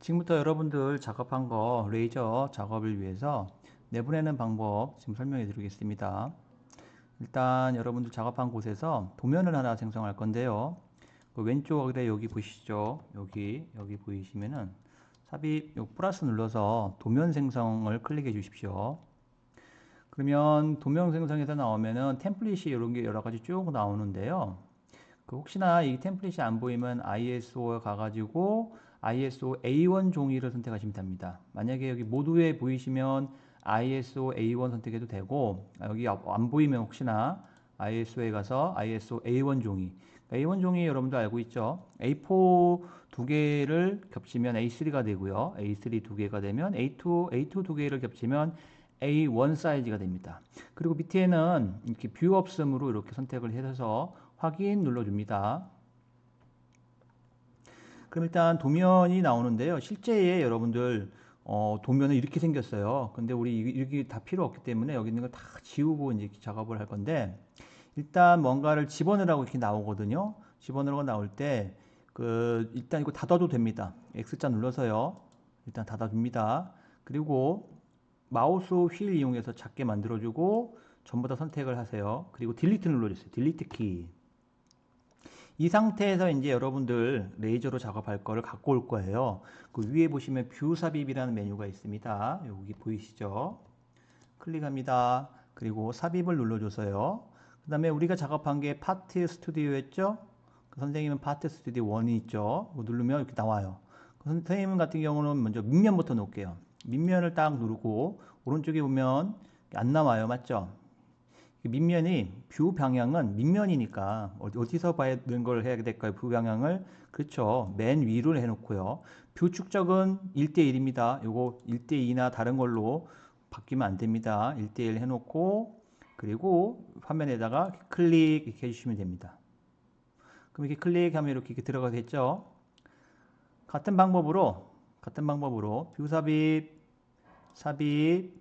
지금부터 여러분들 작업한 거 레이저 작업을 위해서 내보내는 방법 지금 설명해 드리겠습니다. 일단 여러분들 작업한 곳에서 도면을 하나 생성할 건데요. 그 왼쪽 아래 여기 보시죠. 여기 여기 보이시면은 삽입 요 플러스 눌러서 도면 생성을 클릭해 주십시오. 그러면 도면 생성에서 나오면은 템플릿이 이런 게 여러 가지 쭉 나오는데요. 그 혹시나 이 템플릿이 안 보이면 ISO에 가가지고 ISO A1 종이를 선택하시면 됩니다. 만약에 여기 모두에 보이시면 ISO A1 선택해도 되고 아, 여기 안 보이면 혹시나 ISO에 가서 ISO A1 종이 A1 종이 여러분도 알고 있죠? A4 두 개를 겹치면 A3가 되고요. A3 두 개가 되면 A2 A2 두 개를 겹치면 A1 사이즈가 됩니다. 그리고 밑에는 이렇게 뷰 없음으로 이렇게 선택을 해서 확인 눌러줍니다. 그럼 일단 도면이 나오는데요. 실제에 여러분들 어, 도면은 이렇게 생겼어요. 근데 우리 이렇게 다 필요 없기 때문에 여기 있는 거다 지우고 이제 작업을 할 건데 일단 뭔가를 집어넣으라고 이렇게 나오거든요. 집어넣으라고 나올 때 그 일단 이거 닫아도 됩니다. X자 눌러서요. 일단 닫아줍니다. 그리고 마우스 휠 이용해서 작게 만들어주고 전부 다 선택을 하세요. 그리고 딜리트 눌러주세요. 딜리트 키. 이 상태에서 이제 여러분들 레이저로 작업할 거를 갖고 올 거예요. 그 위에 보시면 뷰 삽입이라는 메뉴가 있습니다. 여기 보이시죠? 클릭합니다. 그리고 삽입을 눌러줘서요. 그 다음에 우리가 작업한 게 파트 스튜디오였죠? 그 선생님은 파트 스튜디오 1이 있죠? 누르면 이렇게 나와요. 그 선생님 같은 경우는 먼저 밑면부터 놓을게요. 밑면을 딱 누르고 오른쪽에 보면 안 나와요. 맞죠? 밑면이 뷰 방향은 밑면이니까 어디서 봐야 되는 걸 해야 될까요? 뷰 방향을 그렇죠. 맨 위로 해놓고요. 뷰 축적은 1대1입니다. 요거 1대2나 다른 걸로 바뀌면 안 됩니다. 1대1 해놓고 그리고 화면에다가 클릭 이렇게 해주시면 됩니다. 그럼 이렇게 클릭하면 이렇게, 이렇게 들어가겠죠. 같은 방법으로 같은 방법으로 뷰 삽입 삽입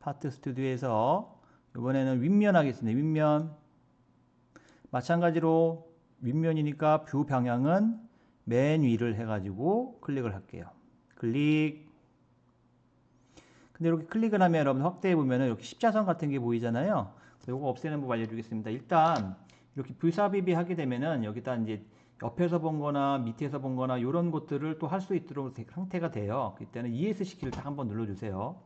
파트 스튜디오에서 이번에는 윗면 하겠습니다. 윗면 마찬가지로 윗면이니까 뷰 방향은 맨 위를 해가지고 클릭을 할게요. 클릭 근데 이렇게 클릭을 하면 여러분 확대해 보면은 이렇게 십자선 같은 게 보이잖아요. 이거 없애는 법 알려주겠습니다. 일단 이렇게 뷰삽입이 하게 되면은 여기다 이제 옆에서 본 거나 밑에서 본 거나 이런 것들을 또 할 수 있도록 상태가 돼요. 그때는 ESC 키를 딱 한번 눌러주세요.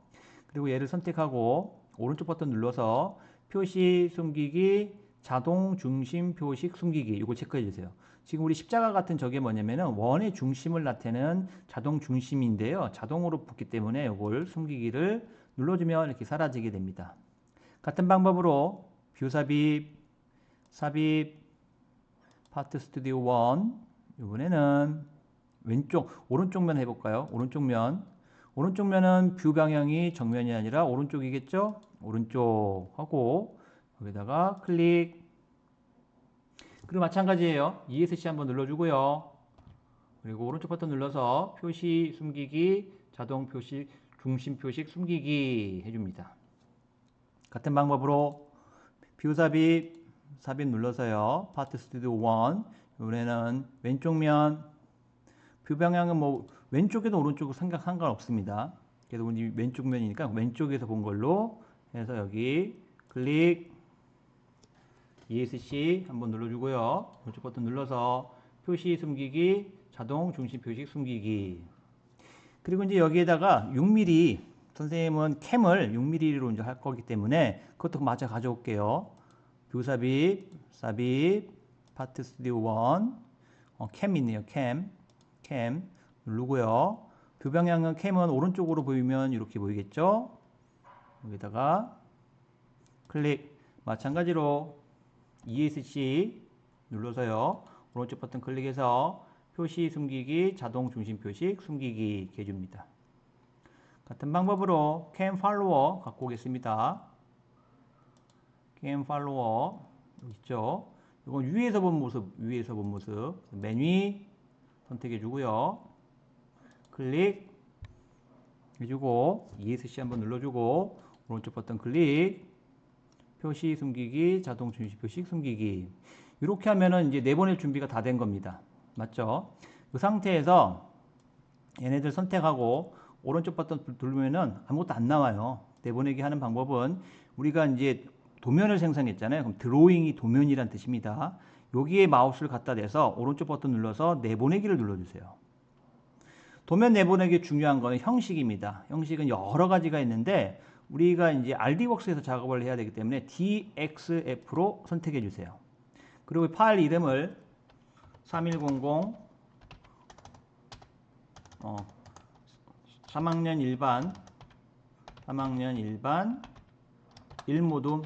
그리고 얘를 선택하고 오른쪽 버튼 눌러서 표시 숨기기 자동 중심 표식 숨기기 이거 체크해 주세요. 지금 우리 십자가 같은 저게 뭐냐면은 원의 중심을 나타내는 자동 중심인데요. 자동으로 붙기 때문에 이걸 숨기기를 눌러주면 이렇게 사라지게 됩니다. 같은 방법으로 뷰 삽입, 삽입, 파트 스튜디오 1 이번에는 왼쪽 오른쪽 면 해볼까요? 오른쪽 면 오른쪽 면은 뷰 방향이 정면이 아니라 오른쪽이겠죠? 오른쪽 하고 여기다가 클릭 그리고 마찬가지예요. ESC 한번 눌러주고요. 그리고 오른쪽 버튼 눌러서 표시 숨기기 자동 표시 중심 표식 숨기기 해줍니다. 같은 방법으로 뷰 삽입 삽입 눌러서요. 파트 스튜디오 1 이번에는 왼쪽 면 뷰 방향은 뭐 왼쪽에도 오른쪽도 상관 상관없습니다. 그래도 우리 왼쪽 면이니까 왼쪽에서 본 걸로 해서 여기 클릭 ESC 한번 눌러주고요. 오른쪽 버튼 눌러서 표시 숨기기 자동 중심 표식 숨기기 그리고 이제 여기에다가 6mm 선생님은 캠을 6mm로 이제 할 거기 때문에 그것도 마저 가져올게요. 뷰 삽입, 삽입, 파트 스튜디오 1, 어, 캠 있네요. 캠, 캠 누르고요. 뷰 방향은 캠은 오른쪽으로 보이면 이렇게 보이겠죠? 여기다가 클릭 마찬가지로 ESC 눌러서요. 오른쪽 버튼 클릭해서 표시 숨기기 자동 중심 표식 숨기기 해줍니다. 같은 방법으로 캠 팔로워 갖고 오겠습니다. 캠 팔로워 있죠? 이건 위에서 본 모습, 위에서 본 모습. 맨 위 선택해 주고요. 클릭 해주고 ESC 한번 눌러주고 오른쪽 버튼 클릭 표시 숨기기 자동 중심 표식 숨기기 이렇게 하면은 이제 내보낼 준비가 다 된 겁니다. 맞죠? 이 상태에서 얘네들 선택하고 오른쪽 버튼 누르면은 아무것도 안 나와요. 내보내기 하는 방법은 우리가 이제 도면을 생성했잖아요. 그럼 드로잉이 도면이란 뜻입니다. 여기에 마우스를 갖다 대서 오른쪽 버튼 눌러서 내보내기를 눌러주세요. 도면 내보내기 중요한 거는 형식입니다. 형식은 여러 가지가 있는데 우리가 이제 RD웍스에서 작업을 해야 되기 때문에 DXF로 선택해 주세요. 그리고 파일 이름을 3100 어, 3학년 일반 3학년 일반 1모둠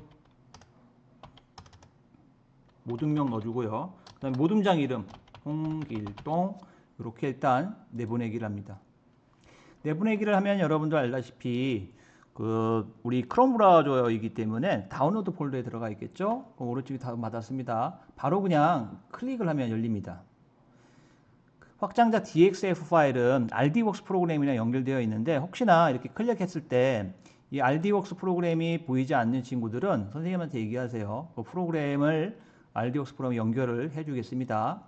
모둠명 넣어주고요. 그 다음에 모둠장 이름 홍길동 이렇게 일단 내보내기를 합니다. 내보내기를 하면 여러분들 알다시피 그 우리 크롬 브라우저이기 때문에 다운로드 폴더에 들어가 있겠죠. 그럼 오른쪽에 다운 받았습니다. 바로 그냥 클릭을 하면 열립니다. 확장자 DXF 파일은 RD웍스 프로그램이랑 연결되어 있는데 혹시나 이렇게 클릭했을 때 이 RD웍스 프로그램이 보이지 않는 친구들은 선생님한테 얘기하세요. 그 프로그램을 RD웍스 프로그램 연결을 해주겠습니다.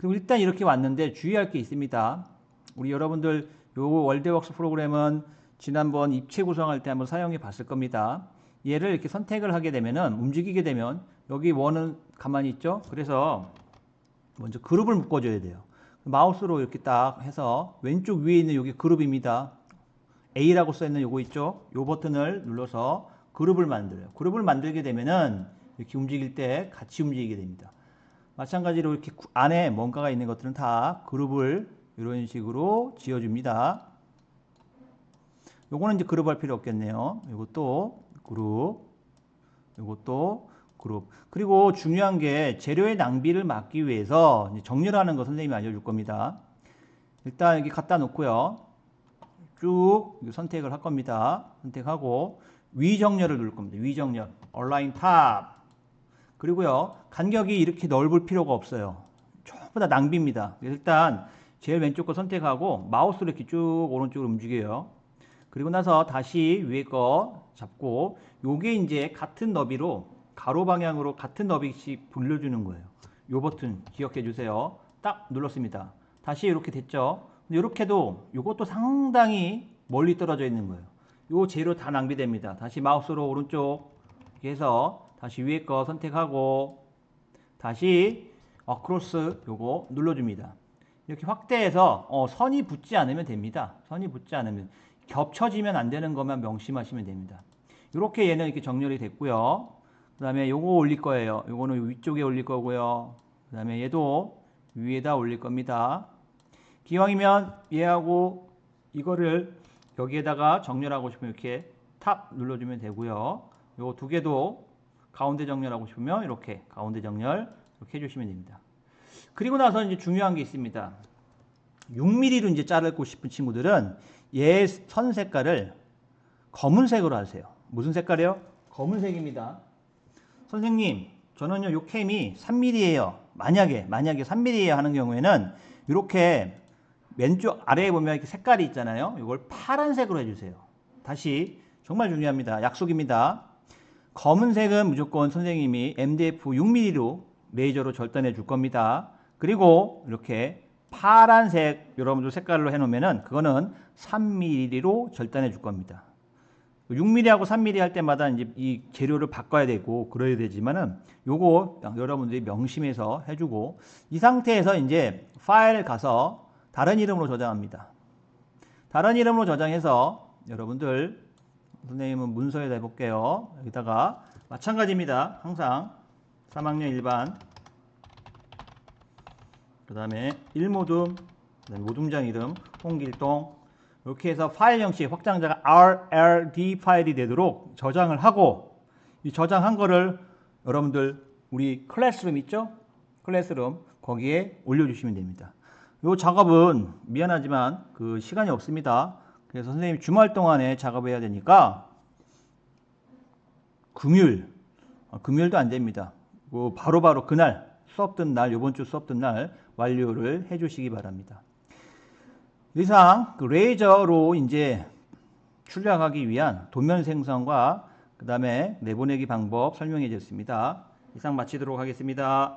그리고 일단 이렇게 왔는데 주의할 게 있습니다. 우리 여러분들 요 월드웍스 프로그램은 지난번 입체 구성할 때 한번 사용해 봤을 겁니다. 얘를 이렇게 선택을 하게 되면은 움직이게 되면 여기 원은 가만히 있죠. 그래서 먼저 그룹을 묶어줘야 돼요. 마우스로 이렇게 딱 해서 왼쪽 위에 있는 여기 그룹입니다. A라고 써 있는 요거 있죠? 요 버튼을 눌러서 그룹을 만들어요. 그룹을 만들게 되면은 이렇게 움직일 때 같이 움직이게 됩니다. 마찬가지로 이렇게 구- 안에 뭔가가 있는 것들은 다 그룹을 이런 식으로 지어줍니다. 요거는 이제 그룹 할 필요 없겠네요. 요것도 그룹, 요것도 그룹. 그리고 중요한 게 재료의 낭비를 막기 위해서 정렬하는 거 선생님이 알려줄 겁니다. 일단 여기 갖다 놓고요. 쭉 선택을 할 겁니다. 선택하고 위정렬을 누를 겁니다. 위정렬. 얼라인 탑. 그리고요. 간격이 이렇게 넓을 필요가 없어요. 전부 다 낭비입니다. 일단 제일 왼쪽 거 선택하고 마우스로 이렇게 쭉 오른쪽으로 움직여요. 그리고 나서 다시 위에 거 잡고 요게 이제 같은 너비로 가로 방향으로 같은 너비씩 돌려주는 거예요. 요 버튼 기억해 주세요. 딱 눌렀습니다. 다시 이렇게 됐죠. 이렇게도 요것도 상당히 멀리 떨어져 있는 거예요. 요 재료 다 낭비됩니다. 다시 마우스로 오른쪽 해서 다시 위에 거 선택하고 다시 어크로스 요거 눌러줍니다. 이렇게 확대해서 어, 선이 붙지 않으면 됩니다. 선이 붙지 않으면 겹쳐지면 안 되는 것만 명심하시면 됩니다. 이렇게 얘는 이렇게 정렬이 됐고요. 그 다음에 요거 올릴 거예요. 요거는 위쪽에 올릴 거고요. 그 다음에 얘도 위에다 올릴 겁니다. 기왕이면 얘하고 이거를 여기에다가 정렬하고 싶으면 이렇게 탑 눌러주면 되고요. 요거 두 개도 가운데 정렬하고 싶으면 이렇게 가운데 정렬 이렇게 해주시면 됩니다. 그리고 나서 이제 중요한 게 있습니다. 6mm로 이제 자르고 싶은 친구들은 얘 선 색깔을 검은색으로 하세요. 무슨 색깔이요? 검은색입니다. 선생님, 저는요, 요 캠이 3mm예요. 만약에, 만약에 3mm예요 하는 경우에는 이렇게 왼쪽 아래에 보면 이렇게 색깔이 있잖아요. 이걸 파란색으로 해주세요. 다시, 정말 중요합니다. 약속입니다. 검은색은 무조건 선생님이 MDF 6mm로 레이저로 절단해 줄 겁니다. 그리고 이렇게 파란색 여러분들 색깔로 해놓으면은 그거는 3mm로 절단해 줄 겁니다. 6mm하고 3mm 할 때마다 이제 이 재료를 바꿔야 되고 그래야 되지만은 요거 여러분들이 명심해서 해주고 이 상태에서 이제 파일 가서 다른 이름으로 저장합니다. 다른 이름으로 저장해서 여러분들 선생님은 문서에다 해볼게요. 여기다가 마찬가지입니다. 항상 3학년 일반 그 다음에 1모둠 그다음에 모둠장 이름 홍길동 이렇게 해서 파일 형식 확장자가 RRD 파일이 되도록 저장을 하고 이 저장한 거를 여러분들 우리 클래스룸 있죠? 클래스룸 거기에 올려주시면 됩니다. 이 작업은 미안하지만 그 시간이 없습니다. 그래서 선생님 주말 동안에 작업해야 되니까 금요일 아, 금요일도 안 됩니다. 그 바로바로 그날 수업 듣는 날 이번 주 수업 듣는 날 완료를 해주시기 바랍니다. 이상 그 레이저로 이제 출력하기 위한 도면 생성과 그 다음에 내보내기 방법 설명해 줬습니다. 이상 마치도록 하겠습니다.